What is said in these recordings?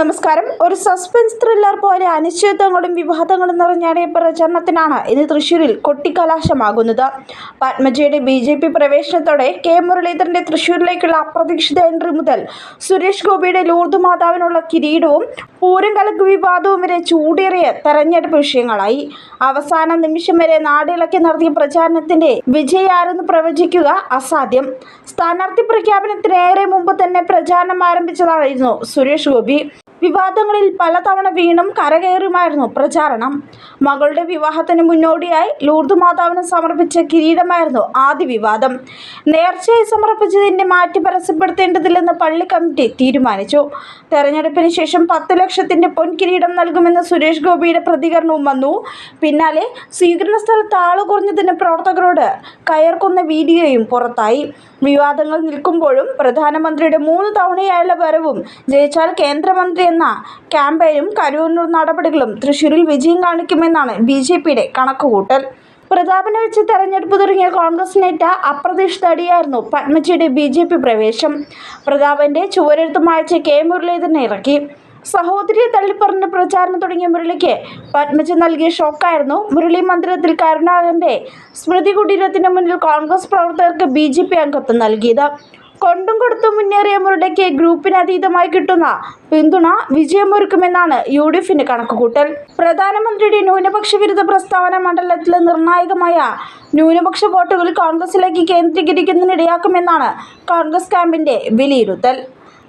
നമസ്കാരം. ഒരു suspense thriller പോലെ അനിശ്ചിതത്വങ്ങളും വിവാദങ്ങളും നിറഞ്ഞാടിയ പ്രചരണത്തിനാണ് ഇന്ന് തൃശൂരിൽ കൊട്ടിക്കലാശമാകുന്നത്. പത്മജയുടെ ബി ജെ പി പ്രവേശനത്തോടെ കെ മുരളീധരന്റെ തൃശൂരിലേക്കുള്ള അപ്രതീക്ഷിത എൻട്രി മുതൽ സുരേഷ് ഗോപിയുടെ ലൂർദ് മാതാവിനുള്ള കിരീടവും പൂരം കലക്ക് വിവാദവും വരെ ചൂടേറിയ തെരഞ്ഞെടുപ്പ് വിഷയങ്ങളായി. അവസാന നിമിഷം വരെ നാടിളക്കി നടത്തിയ പ്രചാരണത്തിന്റെ വിജയാരെന്ന് പ്രവചിക്കുക അസാധ്യം. സ്ഥാനാർത്ഥി പ്രഖ്യാപനത്തിനേറെ മുമ്പ് തന്നെ പ്രചാരണം ആരംഭിച്ചതായിരുന്നു സുരേഷ് ഗോപി. വിവാദങ്ങളിൽ പലതവണ വീണും കരകയറുമായിരുന്നു പ്രചാരണം. മകളുടെ വിവാഹത്തിന് മുന്നോടിയായി ലൂർദ് മാതാവിന് സമർപ്പിച്ച കിരീടമായിരുന്നു ആദ്യ വിവാദം. നേർച്ചയായി സമർപ്പിച്ചതിന്റെ മാറ്റി പരസ്യപ്പെടുത്തേണ്ടതില്ലെന്ന് പള്ളി കമ്മിറ്റി തീരുമാനിച്ചു. തെരഞ്ഞെടുപ്പിന് ശേഷം പത്ത് ലക്ഷത്തിന്റെ പൊൻകിരീടം നൽകുമെന്ന് സുരേഷ് ഗോപിയുടെ പ്രതികരണവും വന്നു. പിന്നാലെ സ്വീകരണ സ്ഥലത്ത് ആൾ കുറഞ്ഞതിന് പ്രവർത്തകരോട് കയർക്കുന്ന വീഡിയോയും പുറത്തായി. വിവാദങ്ങൾ നിൽക്കുമ്പോഴും പ്രധാനമന്ത്രിയുടെ മൂന്ന് തവണയായുള്ള വരവും ജയിച്ചാൽ കേന്ദ്രമന്ത്രി എന്ന ക്യാമ്പയിനും കരുവന്നൂർ നടപടികളും തൃശൂരിൽ വിജയം കാണിക്കുമെന്നാണ് ബി ജെ പിയുടെ കണക്കുകൂട്ടൽ. പ്രതാപനെ വെച്ച് തെരഞ്ഞെടുപ്പ് തുടങ്ങിയ കോൺഗ്രസിനേറ്റ അപ്രതീക്ഷിത അടിയായിരുന്നു പത്മജിയുടെ ബി ജെ പി പ്രവേശം. പ്രതാപന്റെ ചുവരെഴുത്ത് മായച്ച് കെ മുരളീധരനെ ഇറക്കി. സഹോദരിയെ തള്ളിപ്പറഞ്ഞ പ്രചാരണം തുടങ്ങിയ മുരളിക്ക് പത്മജ നൽകിയ ഷോക്കായിരുന്നു മുരളി മന്ദിരത്തിൽ കരുണാകരന്റെ സ്മൃതി കുടീരത്തിന് മുന്നിൽ കോൺഗ്രസ് പ്രവർത്തകർക്ക് ബി ജെ പി അംഗത്വം നൽകിയത്. കൊണ്ടും കൊടുത്തും മുന്നേറിയ മുരളിക്ക് ഗ്രൂപ്പിന് അതീതമായി കിട്ടുന്ന പിന്തുണ വിജയമൊരുക്കുമെന്നാണ് യു ഡി എഫിന്റെ കണക്കുകൂട്ടൽ. പ്രധാനമന്ത്രിയുടെ ന്യൂനപക്ഷ വിരുദ്ധ പ്രസ്താവന മണ്ഡലത്തിലെ നിർണായകമായ ന്യൂനപക്ഷ വോട്ടുകൾ കോൺഗ്രസിലേക്ക് കേന്ദ്രീകരിക്കുന്നതിനിടയാക്കുമെന്നാണ് കോൺഗ്രസ് ക്യാമ്പിന്റെ വിലയിരുത്തൽ.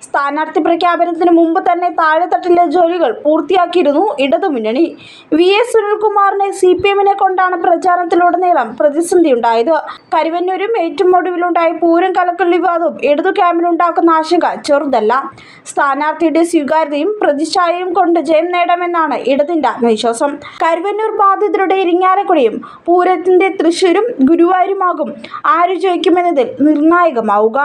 സ്ഥാനാർത്ഥി പ്രഖ്യാപനത്തിന് മുമ്പ് തന്നെ താഴെത്തട്ടിലെ ജോലികൾ പൂർത്തിയാക്കിയിരുന്നു ഇടതുമുന്നണി. വി. എസ്. സുനിൽകുമാറിനെ സി. പി. എമ്മിനെ കൊണ്ടാണ് പ്രചാരണത്തിലുടനീളം പ്രതിസന്ധി ഉണ്ടായത്. കരുവന്നൂരും ഏറ്റവും ഒടുവിലുണ്ടായ പൂരം കലക്കൽ വിവാദവും ഇടതു ക്യാമ്പിലുണ്ടാക്കുന്ന ആശങ്ക ചെറുതല്ല. സ്ഥാനാർത്ഥിയുടെ സ്വീകാര്യതയും പ്രതിച്ഛായയും കൊണ്ട് ജയം നേടാമെന്നാണ് ഇടതിന്റെ ആത്മവിശ്വാസം കരുവന്നൂർ ബാധിതരുടെ ഇരിങ്ങാലക്കുടയും പൂരത്തിന്റെ തൃശൂരും ഗുരുവായൂരുമാകും. ആര് ജയിക്കുമെന്നതിൽ നിർണായകമാവുക.